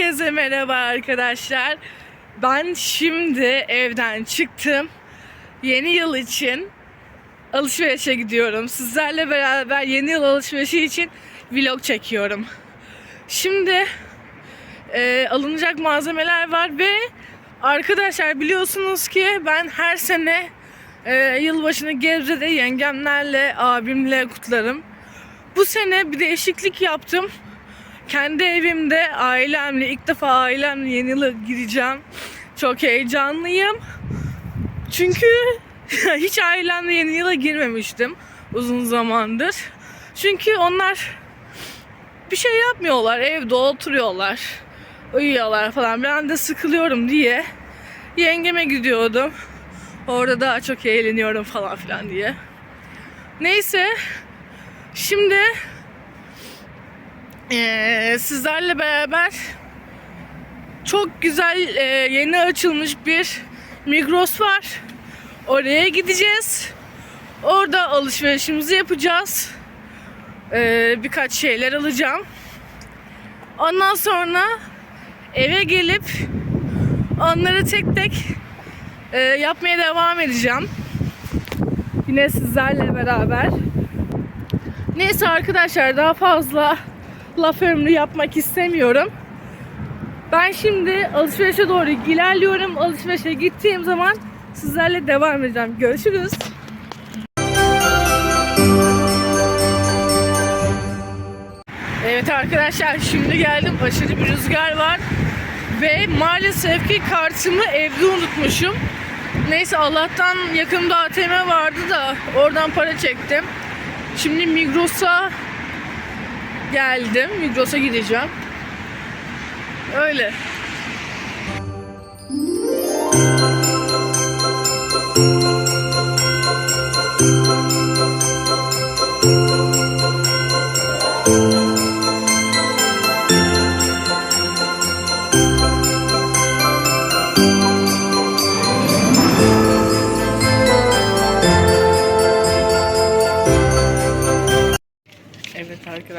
Herkese merhaba arkadaşlar. Ben şimdi evden çıktım. Yeni yıl için alışverişe gidiyorum. Sizlerle beraber yeni yıl alışverişi için vlog çekiyorum. Şimdi e, alınacak malzemeler var ve arkadaşlar biliyorsunuz ki ben her sene e, yılbaşını Gebze'de yengemlerle, abimle kutlarım. Bu sene bir değişiklik yaptım. Kendi evimde ailemle ilk defa ailemle yeni yıla gireceğim. Çok heyecanlıyım. Çünkü hiç ailemle yeni yıla girmemiştim uzun zamandır. Çünkü onlar bir şey yapmıyorlar. Evde oturuyorlar. Uyuyorlar falan. Ben de sıkılıyorum diye yengeme gidiyordum. Orada daha çok eğleniyorum falan filan diye. Neyse. Şimdi eee, sizlerle beraber çok güzel eee, yeni açılmış bir Migros var. Oraya gideceğiz. Orada alışverişimizi yapacağız. Eee, birkaç şeyler alacağım. Ondan sonra eve gelip onları tek tek eee, yapmaya devam edeceğim. Yine sizlerle beraber. Neyse arkadaşlar daha fazla laf ömrü yapmak istemiyorum. Ben şimdi alışverişe doğru ilerliyorum. Alışverişe gittiğim zaman sizlerle devam edeceğim. Görüşürüz. Evet arkadaşlar şimdi geldim. Aşırı bir rüzgar var. Ve maalesef ki kartımı evde unutmuşum. Neyse Allah'tan yakında ATM vardı da oradan para çektim. Şimdi Migros'a geldim. Migros'a gideceğim. Öyle.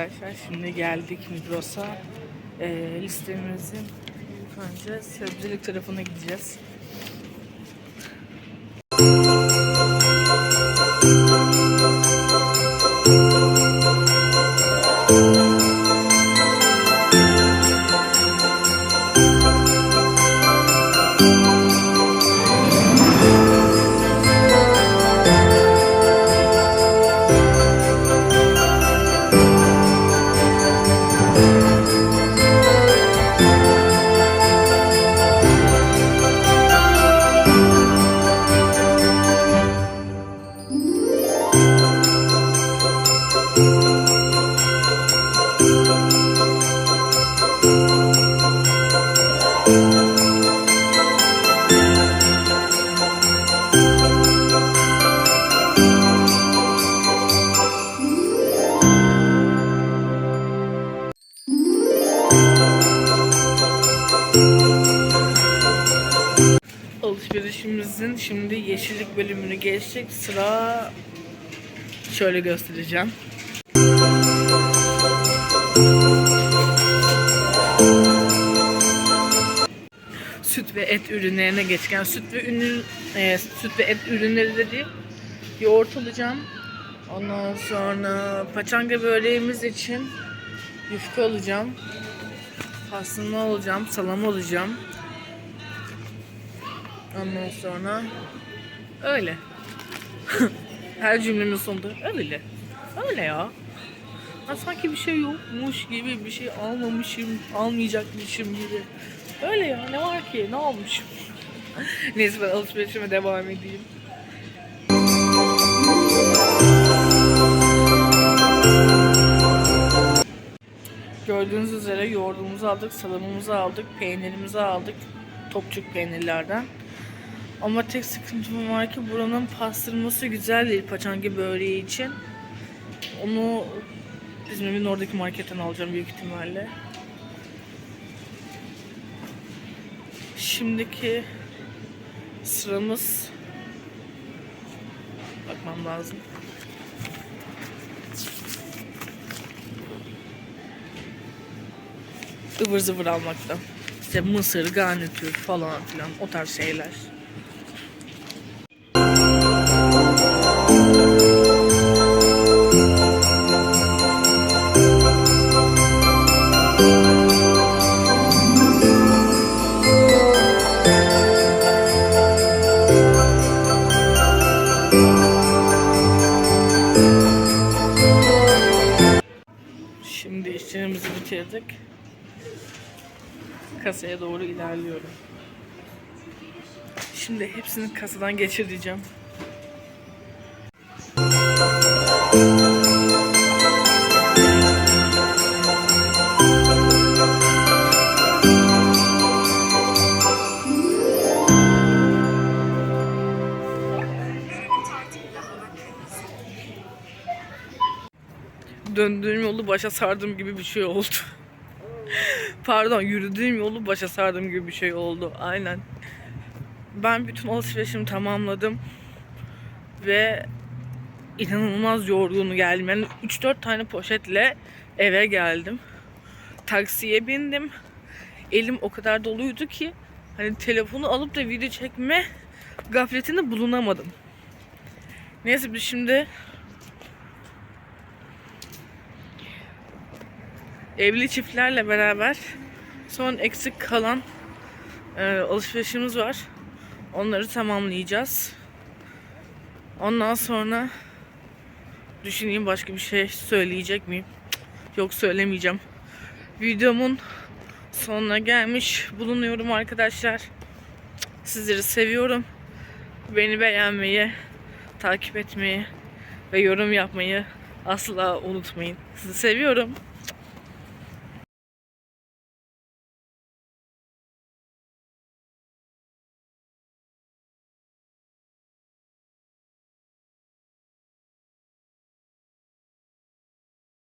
Arkadaşlar şimdi geldik Migros'a. Ee, listemizin önce sebzelik tarafına gideceğiz. Alışverişimizin şimdi yeşillik bölümünü geçecek. Sıra şöyle göstereceğim. Süt ve et ürünlerine geçken süt ve ürün e, süt ve et ürünleri dedi. Yoğurt alacağım. Ondan sonra paçanga böreğimiz için yufka alacağım. Pastırma alacağım, salam alacağım. Ondan sonra öyle. Her cümlemin sonunda öyle. Öyle ya. Ha, sanki bir şey yokmuş gibi bir şey almamışım, almayacakmışım gibi. Öyle ya ne var ki ne olmuş? Neyse ben alışverişime devam edeyim. Gördüğünüz üzere yoğurdumuzu aldık, salamımızı aldık, peynirimizi aldık. Topçuk peynirlerden. Ama tek sıkıntım var ki buranın pastırması güzel değil paçanga böreği için. Onu bizim evin oradaki marketten alacağım büyük ihtimalle. Şimdiki sıramız bakmam lazım. ıvır zıvır almaktan. İşte mısır, garnitür falan filan o tarz şeyler. Şimdi bitirdik. Kasaya doğru ilerliyorum. Şimdi hepsini kasadan geçir diyeceğim. Döndüğüm yolu başa sardım gibi bir şey oldu. Pardon yürüdüğüm yolu başa sardım gibi bir şey oldu. Aynen. Ben bütün alışverişimi tamamladım. Ve inanılmaz yorgun geldim. Yani 3-4 tane poşetle eve geldim. Taksiye bindim. Elim o kadar doluydu ki hani telefonu alıp da video çekme gafletinde bulunamadım. Neyse biz şimdi evli çiftlerle beraber son eksik kalan e, alışverişimiz var. Onları tamamlayacağız. Ondan sonra düşüneyim başka bir şey söyleyecek miyim? Yok söylemeyeceğim. Videomun sonuna gelmiş bulunuyorum arkadaşlar. Sizleri seviyorum. Beni beğenmeyi, takip etmeyi ve yorum yapmayı asla unutmayın. Sizi seviyorum.